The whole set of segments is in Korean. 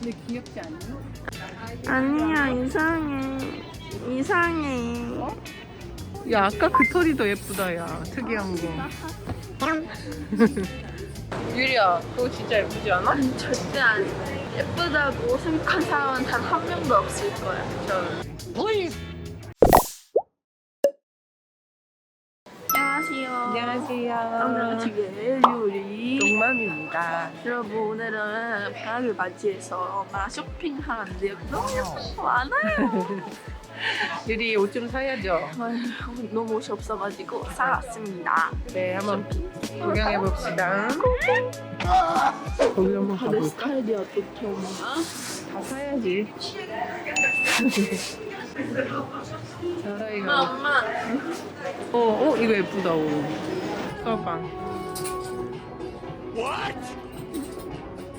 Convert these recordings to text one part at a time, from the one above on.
근데 귀엽지 않니? 아니야 이상해. 이상해. 야 아까 그 털이 더 예쁘다 야. 특이한 거. 유리야 그거 진짜 예쁘지 않아? 절대 안 예쁘다고 생각한 사람은 단 한 명도 없을 거야 어이 안녕하세요. 안녕하세요. 지금 요리 동맘입니다. 여러분 오늘은 방학을 맞이해서 엄마랑 쇼핑하러 왔는데요. 너무 예쁜 거 많아요. 유리 옷 좀 사야죠. 아유, 너무 옷이 없어가지고 사왔습니다. 네 한번 구경해 봅시다. 거기 한번 가볼까? 스타일이 어떻게 엄마? 다 사야지. 자라이가 엄마. 어, 어 이거 예쁘다 오. 써방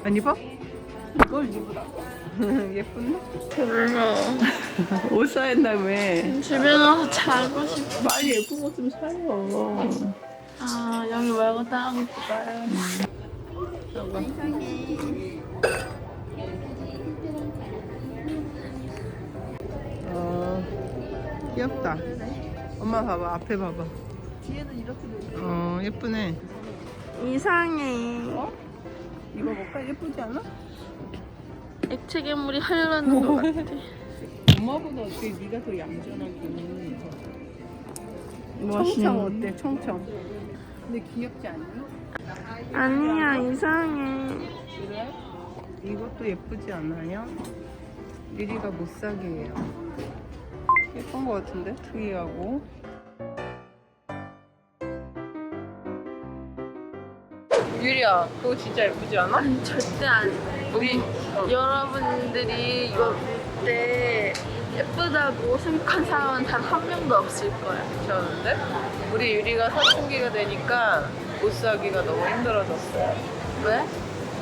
안 입어? 이걸 입으라 예쁜데? 별로 옷 사야다며 집에 가서 자고 싶어 빨리 예쁜 것좀 사요 아 여기 말고 가요 봐봐. 어, 귀엽다. 엄마 봐봐, 앞에 봐봐. 뒤에는 이렇게 돼 어, 예쁘네. 이상해 이거 볼까? 예쁘지 않아? 액체 괴물이 하려는 것 같아 엄마보다 어떻게 네가 더 얌전하고. 청청 어때? 청청. 근데 귀엽지 않니? 아니야 이상해 그래? 이것도 예쁘지 않아요? 유리가 못 사기예요. 예쁜 것 같은데? 특이하고. 유리야, 그거 진짜 예쁘지 않아? 아니 절대 안 우리 여러분들이 이거 볼 때 예쁘다고 생각한 사람은 단 한 명도 없을 거야 괜찮은데? 우리 유리가 사춘기가 되니까 옷 사기가 너무 힘들어졌어요. 왜?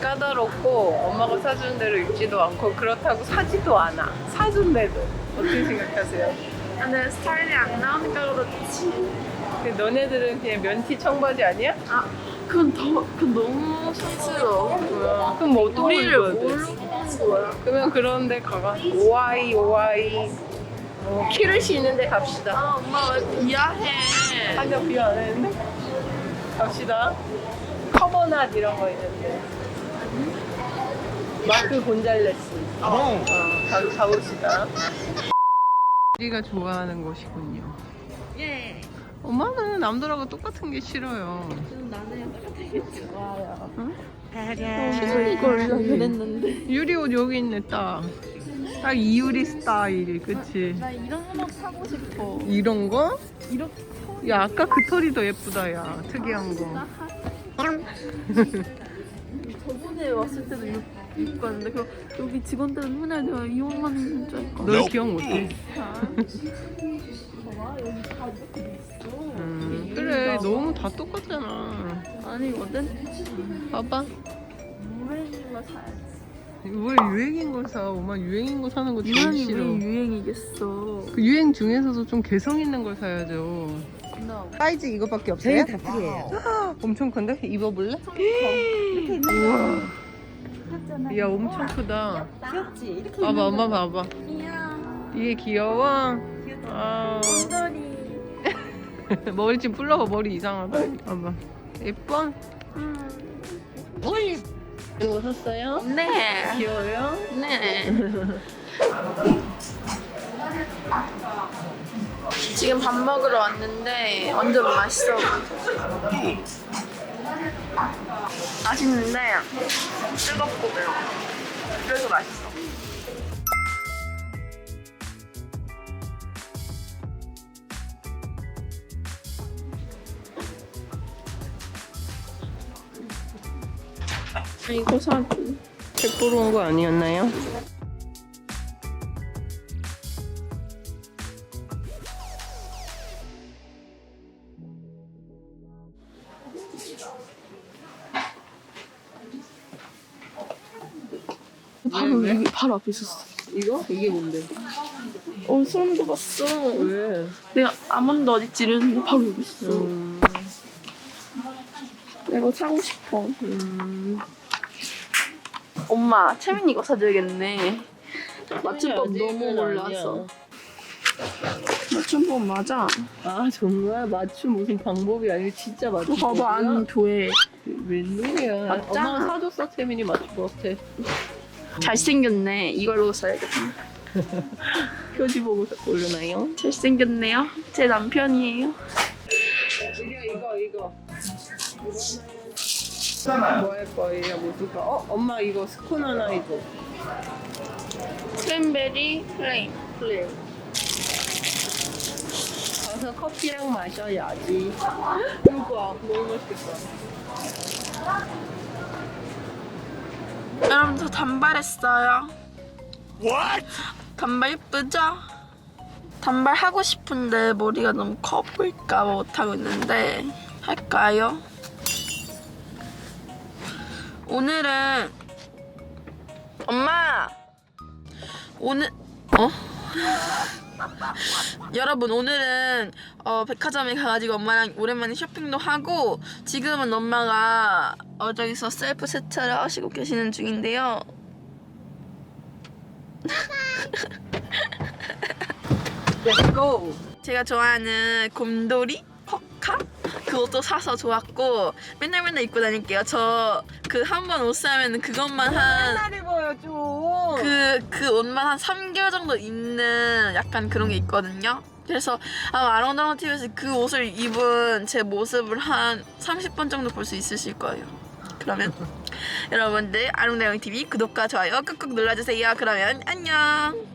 까다롭고 엄마가 사주는 대로 입지도 않고 그렇다고 사지도 않아. 사준대도. 어떻게 생각하세요? 아, 내 스타일이 안 나오니까 그렇지 근데 너네들은 그냥 면티 청바지 아니야? 아 그건 더 그건 너무 촌스러워? 그럼 뭐 우리를 입어야 돼? 뭘로 보는 거야? 그러면 그런데 가가 오아이 오아이 어, 키르시 있는데 갑시다. 아 엄마 왜 비하해 한장 비안 했는데 갑시다. 커버낫 이런 거 있는데 마크 곤잘레스. 어, 가, 가봅시다. 우리가 좋아하는 곳이군요. 예 엄마는 남들하고 똑같은 게 싫어요. 지금 나는 똑같은 게 좋아요 응? 어, 이걸 그랬는데 유리 옷 여기 있네 딱. 딱 이유리 스타일, 그치? 나 이런 거 사고 싶어 이런 거? 이렇게 야 아까 그 털이 더 예쁘다 야 특이한 거. 저번에 왔을 때도 이거 입고 왔는데 그 여기 직원들은 맨날 내가 이 옷만 입는 줄 알까 널 기억 못해. 봐봐 여기 다 이렇게 돼 있어 음, 그래 너무 다 똑같잖아. 아니거든 봐봐. 유행인 거 사야지 왜 유행인 걸 사? 엄마 유행인 거 사는 거 제일 유행이 싫어. 왜 유행이겠어 그 유행 중에서도 좀 개성 있는 걸 사야죠. 나 사이즈 이거밖에 없어요? 저희 다 필요해요. 엄청 큰데? 입어볼래? 이렇게 우와. 했잖아 야 엄청 크다. 귀엽지? 이렇게 봐봐 엄마 봐봐. 귀여워 이게 귀여워. 아 곰돌이 머리 좀 풀러봐 머리 이상하다. 봐봐. 예뻐? 음. 어이. 샀어요? 네 귀여워요? 네. 지금 밥 먹으러 왔는데 완전 맛있어. 맛있는데 뜨겁고 매워. 그래서 맛있어. 이거 사기. 책 보러 온거 아니었나요? 바로 왜? 여기 바로 앞에 있었어. 이거? 이게 뭔데? 어 소름 돋았어. 왜? 내가 아몬드 어딨지 이랬는데 바로 여기 있어. 음, 내가 사고 싶어. 음. 엄마 채민이 이거 사줘야겠네. 맞춤법 너무 몰라서. 맞춤법 맞아. 아 정말 맞춤 무슨 방법이 아니고 진짜 맞춤. 너 봐봐 안 돼. 웬일이야. 맞잖아. 엄마가 사줬어 채민이 맞춤 같아. 잘생겼네. 이걸로 써야겠다. 표지 보고 고르나요? 잘생겼네요. 제 남편이에요. 이거 이거 이거. 뭐 할 거예요? 뭐 줄까? 어 엄마 이거 스콘 하나 해줘. 크랜베리 플레인. 플레이. 가서 커피랑 마셔야지. 이거 봐, 너무 맛있겠다. 여러분 저 단발했어요. 단발 예쁘죠? 단발 하고 싶은데 머리가 너무 커 보일까 봐 못하고 있는데 할까요? 오늘은 엄마 오늘 어? 여러분 오늘은 어, 백화점에 가가지고 엄마랑 오랜만에 쇼핑도 하고 지금은 엄마가 어, 저기서 셀프 세차를 하시고 계시는 중인데요 Let's. 제가 좋아하는 곰돌이 커카 그것도 사서 좋았고 맨날 맨날 입고 다닐게요 저 그 한 번 옷 사면 그것만 한 맨날 입어요 좀. 그, 그 옷만 한 3개월 정도 입는 약간 그런 게 있거든요. 그래서 아마 아롱다롱 TV에서 그 옷을 입은 제 모습을 한 30번 정도 볼 수 있으실 거예요. 그러면 여러분들 아롱다롱 TV 구독과 좋아요 꾹꾹 눌러주세요. 그러면 안녕.